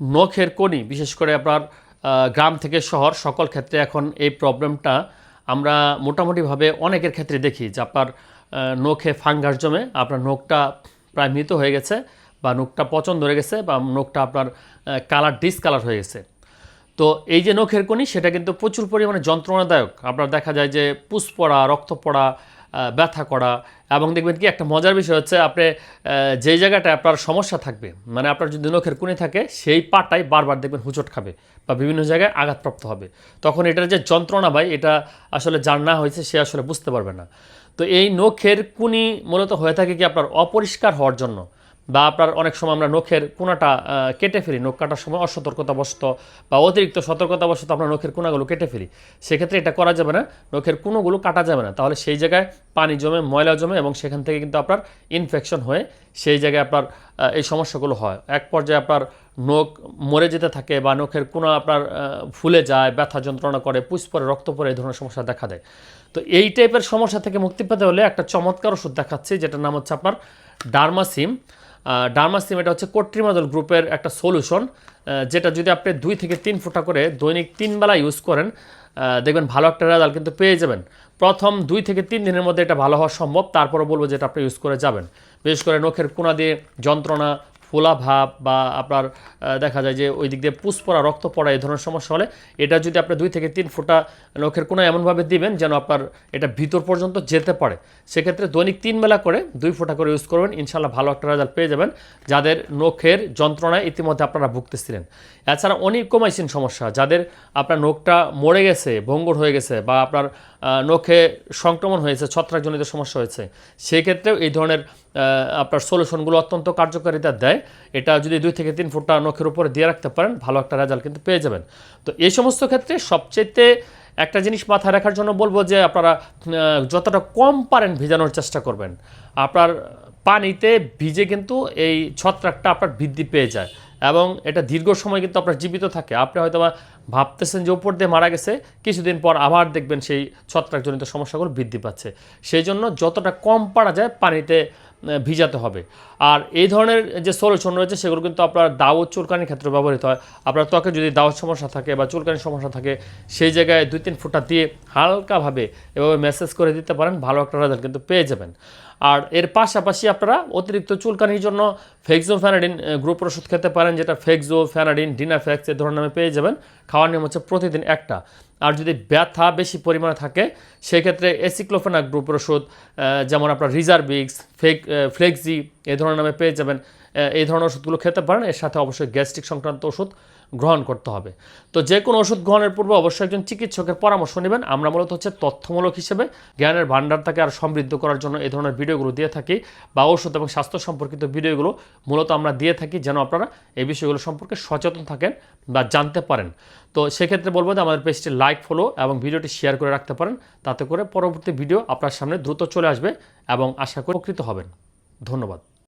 নখের কোনি বিশেষ করে আপনার গ্রাম থেকে শহর, সকল ক্ষেত্রে এখন এই প্রবলেমটা আমরা মোটামুটিভাবে অনেকের ক্ষেত্রে দেখি যে আপনার নখে ফাঙ্গাস জমে, আপনার নখটা প্রায় মৃত হয়ে গেছে বা নখটা পচন ধরে গেছে বা নখটা আপনার কালার ডিসকালার হয়ে গেছে। তো এই যে নখের কোনি সেটা কিন্তু প্রচুর পরিমাণে যন্ত্রণাদায়ক। আপনার দেখা যায় যে পুষ পড়া, রক্ত পড়া ব্যথা করা এবং দেখবেন কি একটা মজার বিষয় হচ্ছে আপনি যেই জায়গাটায় আপনার সমস্যা থাকবে মানে আপনার যদি নখের কোণে থাকে, সেই পাটাই বারবার দেখবেন হুচট খাবে বা বিভিন্ন জায়গায় আঘাতপ্রাপ্ত হবে। তখন এটার যে যন্ত্রণা ভাই, এটা আসলে যার না হয়েছে সে আসলে বুঝতে পারবে না। তো এই নখের কুনি মূলত হয়ে থাকে কি আপনার অপরিষ্কার হওয়ার জন্য। বা আপনার অনেক সময় আমরা নখের কোনাটা কেটে ফেলি। নখ কাটার সময় অসতর্কতাবশত বা অতিরিক্ত সতর্কতাবশত আমরা নখের কোনাগুলো কেটে ফেলি। সেক্ষেত্রে এটা করা যাবে না। নখের কোনোগুলো কাটা যাবে না। তাহলে সেই জায়গায় পানি জমে, ময়লা জমে এবং সেখান থেকে কিন্তু আপনার ইনফেকশন হয়ে সেই জায়গায় আপনার এই সমস্যাগুলো হয়। এক পর্যায়ে আপনার নখ মরে যেতে থাকে বা নখের কোনা আপনার ফুলে যায়, ব্যথা যন্ত্রণা করে, পুষ পরে, রক্ত পরে এই ধরনের সমস্যা দেখা দেয়। তো এই টাইপের সমস্যা থেকে মুক্তি পেতে হলে একটা চমৎকার ওষুধ দেখাচ্ছি, যেটার নাম হচ্ছে আপনার ডার্মাসিম। ডার্মাসিম এটা হচ্ছে কোট্রিমাজল গ্রুপের একটা সলিউশন যেটা যদি আপনি দুই থেকে তিন ফোঁটা করে দৈনিক তিন বেলা ইউজ করেন দেখবেন ভালো একটা রেজাল্ট কিন্তু পেয়ে যাবেন। প্রথম দুই থেকে তিন দিনের মধ্যে এটা ভালো হওয়া সম্ভব তারপরে বলব যেটা আপনি ইউজ করে যাবেন। বিশেষ করে নখের কোনা দিয়ে যন্ত্রণা ফোলা ভাব বা আপনার দেখা যায় যে ওই দিক দিয়ে পুষ পড়া, রক্ত পড়া, এই ধরনের সমস্যা হলে এটা যদি আপনি দুই থেকে তিন ফোঁটা নখের কোনা এমনভাবে দিবেন যেন আপনার এটা ভিতর পর্যন্ত যেতে পারে। সেক্ষেত্রে দৈনিক তিন বেলা করে দুই ফোঁটা করে ইউজ করবেন। ইনশাল্লাহ ভালো একটা রেজাল্ট পেয়ে যাবেন যাদের নখের যন্ত্রণায় ইতিমধ্যে আপনারা ভুগতেছিলেন। এছাড়া অনিকোমাইসিন সমস্যা, যাদের আপনার নখটা মরে গেছে, ভঙ্গুর হয়ে গেছে বা আপনার নখে সংক্রমণ হয়েছে, ছত্রাকজনিত সমস্যা হয়েছে সেই ক্ষেত্রেও এই ধরনের আপনার সলিউশনগুলো অত্যন্ত কার্যকারিতা দেয়। এটা যদি দুই থেকে তিন ফুটটা নখের উপরে দিয়ে রাখতে পারেন, ভালো একটা রেজাল্ট কিন্তু পেয়ে যাবেন। তো এই সমস্ত ক্ষেত্রে সবচেয়েতে একটা জিনিস মাথায় রাখার জন্য বলব যে আপনারা যতটা কম পারেন ভিজানোর চেষ্টা করবেন। আপনার পানিতে ভিজে কিন্তু এই ছত্রাকটা আপনার বৃদ্ধি পেয়ে যায়। এবং এটা দীর্ঘ সময় কিন্তু আপনার জীবিত থাকে। আপনি হয়তো বা ভাবতেছেন যে উপর দিয়ে মারা গেছে, কিছুদিন পর আবার দেখবেন সেই ছত্রাকজনিত সমস্যাগুলো বৃদ্ধি পাচ্ছে। সেই জন্য যতটা কম পারা যায় পানিতে ভিজাতে হবে। আর এই ধরনের যে সলিউশন রয়েছে, সেগুলো কিন্তু আপনার দাও চুলকানির ক্ষেত্রে ব্যবহৃত হয়। আপনার ত্বকে যদি দাওয়ার সমস্যা থাকে বা চুলকানির সমস্যা থাকে, সেই জায়গায় দুই তিন ফুটা দিয়ে হালকাভাবে এভাবে মেসেজ করে দিতে পারেন, ভালো একটা রেজাল্ট কিন্তু পেয়ে যাবেন। আর এর পাশাপাশি আপনারা অতিরিক্ত চুলকানির জন্য ফেক্সো ফ্যানাডিন গ্রুপ ওষুধ খেতে পারেন। যেটা ফেক্সো ফ্যানাডিন ডিনাফ্যাক্স এ ধরনের নামে পেয়ে যাবেন। খাওয়ার নিয়ম হচ্ছে প্রতিদিন একটা। আর যদি ব্যথা বেশি পরিমাণে থাকে, সেক্ষেত্রে এসিক্লোফেনা গ্রুপের ওষুধ যেমন আপনার রিজার্ভিক্স, ফেক ফ্লেক্সি এ ধরনের নামে পেয়ে যাবেন। এই ধরনের ওষুধগুলো খেতে পারেন। এর সাথে অবশ্যই গ্যাস্ট্রিক সংক্রান্ত ওষুধ গ্রহণ করতে হবে। তো যে কোনো ওষুধ গ্রহণের পূর্বে অবশ্যই একজন চিকিৎসকের পরামর্শ নেবেন। আমরা মূলত হচ্ছে তথ্যমূলক হিসেবে জ্ঞানের ভাণ্ডারটাকে আর সমৃদ্ধ করার জন্য এই ধরনের ভিডিওগুলো দিয়ে থাকি বা ওষুধ এবং স্বাস্থ্য সম্পর্কিত ভিডিওগুলো মূলত আমরা দিয়ে থাকি যেন আপনারা এই বিষয়গুলো সম্পর্কে সচেতন থাকেন বা জানতে পারেন। তো সেক্ষেত্রে বলব যে আমাদের পেজটি লাইক, ফলো এবং ভিডিওটি শেয়ার করে রাখতে পারেন। তাতে করে পরবর্তী ভিডিও আপনার সামনে দ্রুত চলে আসবে এবং আশা করি উপকৃত হবেন। ধন্যবাদ।